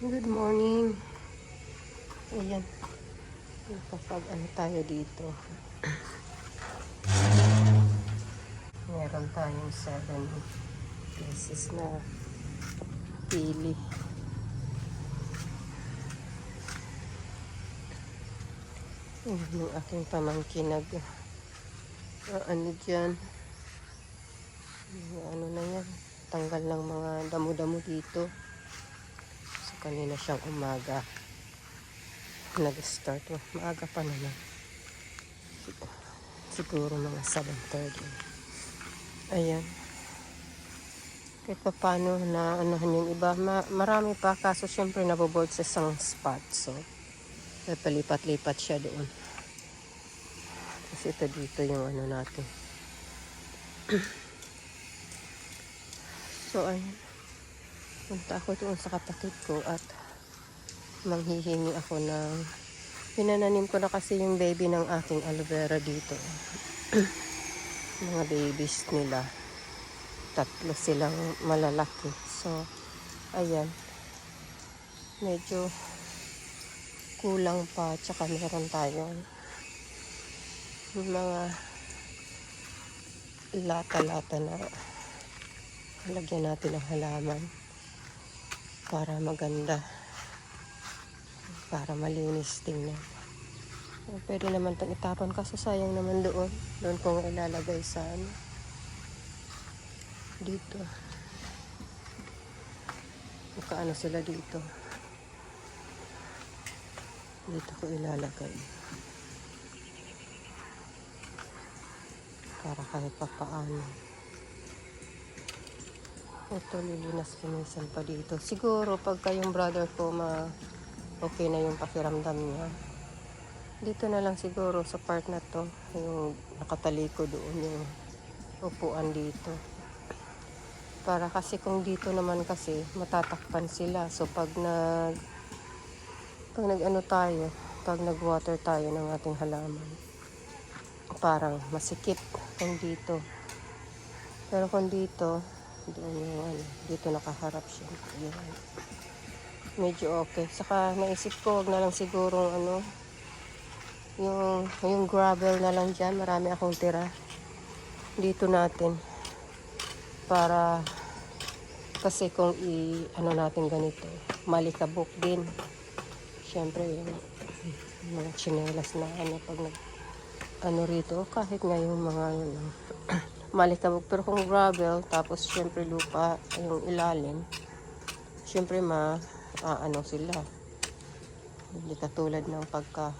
Good morning. Ayan. Kapag ano tayo dito. Meron tayong seven pieces na pili. Ayan yung aking pamangkin nag ano dyan. Ano na yan. Tanggal ng mga damo-damo dito. Kanina siyang umaga. Nag-start. Oh, maaga pa naman. Sig- Siguro mga 7.30. Ayan. Kahit pa paano na anahan yung iba. Ma- marami pa. Kaso syempre naboboard sa isang spot. So, palipat-lipat siya doon. Kasi ito dito yung ano natin. so, ayun. Punta ako doon sa kapatid ko at manghihingi ako ng pinananim ko na kasi yung baby ng aking aloe vera dito. Mga babies nila. Tatlo silang malalaki. So, ayan. Medyo kulang pa. Tsaka meron tayong mga lata-lata na lagyan natin ng halaman para maganda. Para malinis tingnan. O, pwede naman itong itapon kaso sayang naman doon. Doon ko nga ilalagay sa ano. Dito. Ano sila dito. Dito ko ilalagay. Para kahit pa paano ito lilinas-linisan pa dito. Siguro pagka yung brother ko ma okay na yung pakiramdam niya. Dito na lang siguro sa part na to yung nakataliko doon yung upuan dito. Para kasi kung dito naman kasi matatakpan sila. So pag nag pag nag ano tayo pag nag water tayo ng ating halaman parang masikip kung dito. Pero kung dito doon yung ano dito nakaharap siya yun medyo okay. Saka naisip ko, wag na lang siguro ano, yung, yung gravel na lang dyan. Marami akong tira. Dito natin. Para, kasi kung i, ano natin ganito, malikabok din. Siyempre, yung mga chinelas na ano, pag nag, ano rito, kahit nga yung mga, ano, malikabok. Pero kung gravel, tapos siyempre lupa, yung ilalim, siyempre ma, ah, ano sila. Hindi katulad ng pagka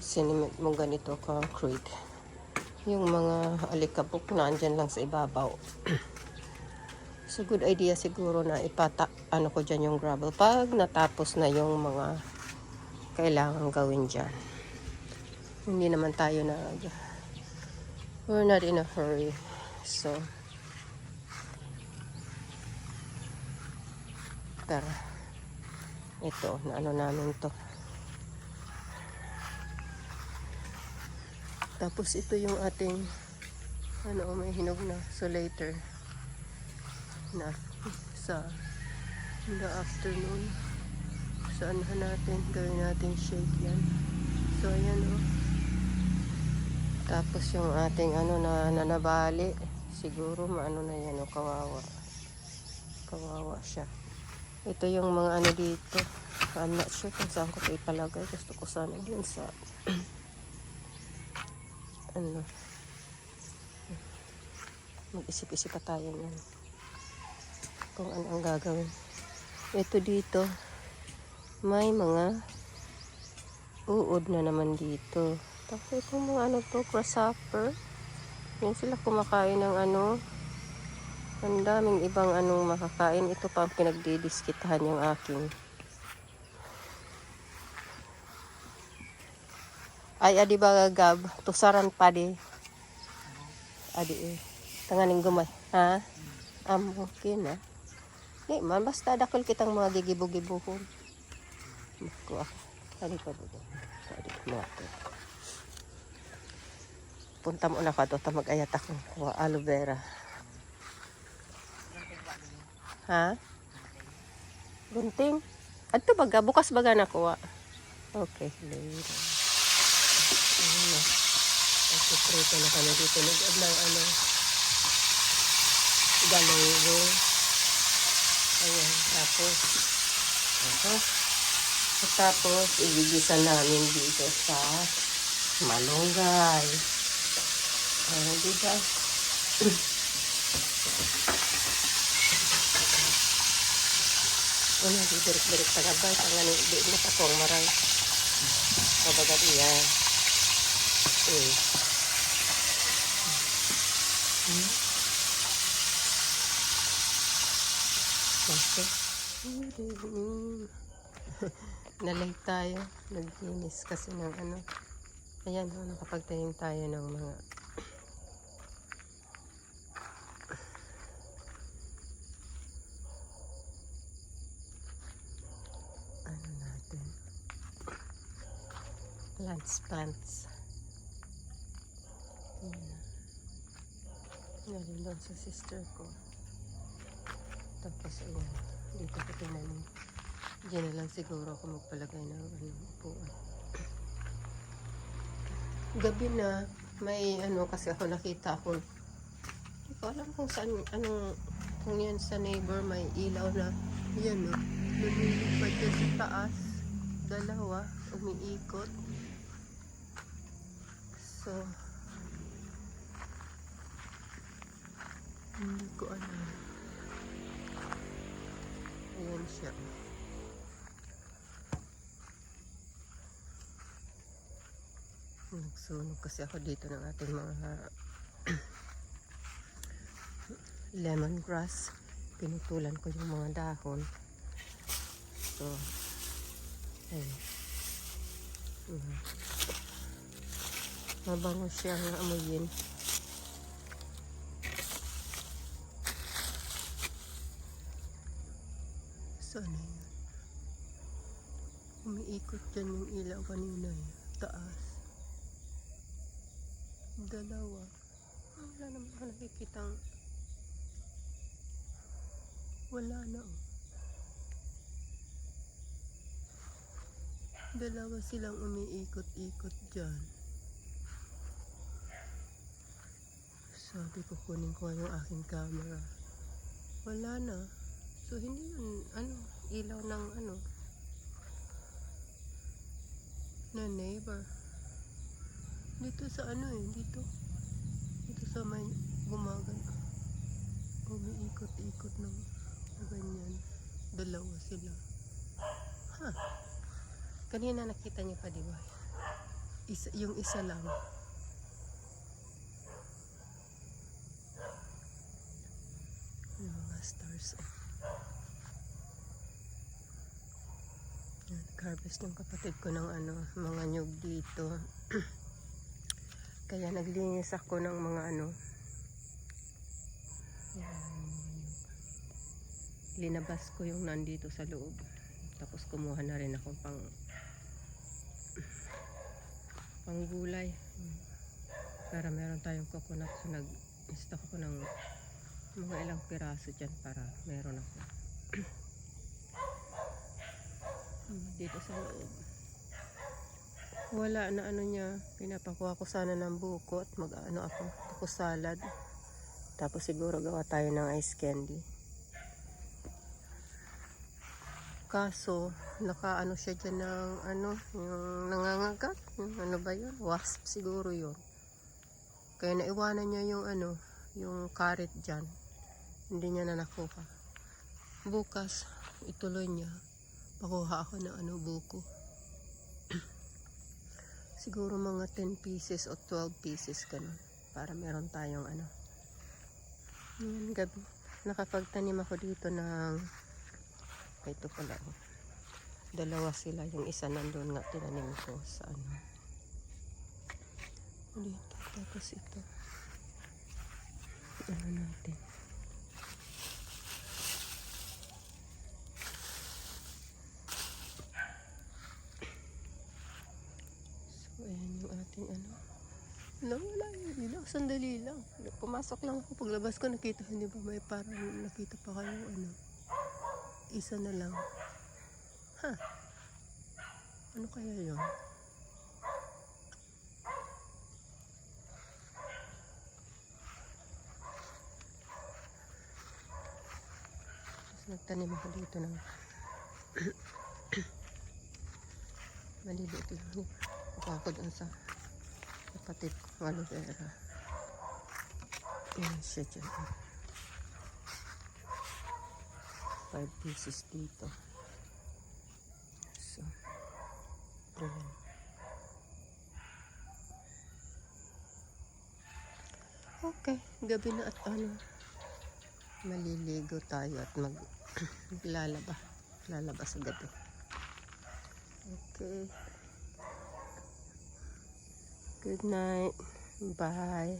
sinimit mo ganito concrete. Yung mga alikabok na andyan lang sa ibabaw. so good idea siguro na ipata ano ko dyan yung gravel pag natapos na yung mga kailangan gawin dyan. Hindi naman tayo na we're not in a hurry. So. Tara. Ito na ano namin to. Tapos ito yung ating ano may hinog na so later na sa in the afternoon. Saan natin? Gawin natin shake yan. So ayan o tapos yung ating ano na nanabali siguro maano na yan o kawawa kawawa siya ito yung mga ano dito. I'm not sure kung saan ko ito ipalagay. Gusto ko sana dun sa ano mag-isip-isip pa tayo nun kung ano ang gagawin. Ito dito may mga uod na naman dito. Tapos itong mga ano to, grasshopper. Yan sila kumakain ng ano, ang daming ibang anong makakain. Ito pa ang pinagdidiskitahan yung aking. Ay, adi ba gab? Tusaran pa di. Adi eh. Tanganing gumay. Ha? Am, okay na. Di man, basta dakol kitang mga gigibo-gibuhon. Mako ako. Adi pa dito. Adi ako. Punta mo na ka to. Mag-ayat ako. Aloe vera. Ha? Gunting? Adto baga, bukas baga nakuha. Okay, later. Ayun na. Nagsiprito na kami dito. Nag-add ng ano, galunggong. Ayan, tapos, ito. Tapos, igigisa namin dito sa malunggay. Ayan, diba? Ano, di direk-direk sa gabay. Tangan, di mo pa kong marang. Kabaga diya. Eh. Hmm. Okay. Nalay tayo. Naglinis kasi ng ano. Ayan, oh, nakapagtanim tayo ng mga ano natin plants Ayan. Galing doon sa sister ko tapos ayan dito ko tinanim Diyan na lang siguro ako magpalagay ng ano, upuan. Gabi na, may ano kasi ako nakita ako. Hindi ko alam kung saan, anong, kung yan sa neighbor may ilaw na, yan o, lumilipad dyan sa taas. Dalawa, umiikot. So, hindi ko alam. Ayan siya. Nagsunog kasi ako dito ng ating mga lemongrass. Pinutulan ko yung mga dahon. So, ayun. Mhm. Mabango siyang amuyin. Sana yun? Umiikot dyan yung ilaw kanina eh. Taas. Dalawa. Ah, Wala naman ako nakikitang wala na oh. Dalawa silang umiikot-ikot dyan. Sabi ko kunin ko yung aking camera. Wala na. So hindi yun, ano, ilaw ng ano, na neighbor. Dito sa ano eh, dito. Dito sa may gumagan. Umiikot-ikot ng ganyan. Dalawa sila. Ha? Kanina nakita niyo pa, di ba? Isa, yung isa lang. Yung mga stars. Oh. Yan, harvest yung kapatid ko ng ano, mga nyug dito. Kaya naglinis ako ng mga ano. Yan. Linabas ko yung nandito sa loob. Tapos kumuha na rin ako pang pang gulay. Para meron tayong coconut. So nag-stock ako ng mga ilang piraso dyan para meron ako. Hmm, dito sa loob. Wala na ano niya. Pinapakuha ko sana ng buko at mag ano ako. Tapos salad. Tapos siguro gawa tayo ng ice candy. Kaso, nakaano siya dyan ng ano, yung nangangagat. Yung ano ba yun? Wasp siguro yun. Kaya naiwanan niya yung ano, yung carrot dyan. Hindi niya na nakuha. Bukas, ituloy niya. Pakuha ako ng ano, buko. Siguro mga 10 pieces o 12 pieces ganun. Para meron tayong ano. Ngayon gabi. Nakapagtanim ako dito ng ito pala. oh. Dalawa sila. Yung isa nandun nga tinanim ko sa ano. Dito. Tapos ito. Ano natin. So, ayan yung ating ano. Wala, wala yun. Ilaw, sandali lang. Pumasok lang ako. Paglabas ko, nakita, hindi ba may parang nakita pa kayo, ano. Isa na lang. Ha? Ano kaya yun? Nagtanim ako dito ng maliliit lang yun. Kukuha ko dun sa kapatid ko, aloe vera. Yan siya dyan. Five pieces dito. So, ayan. Okay, gabi na at ano, maliligo tayo at mag maglalaba. Lalaba sa gabi. Okay. Good night. Bye.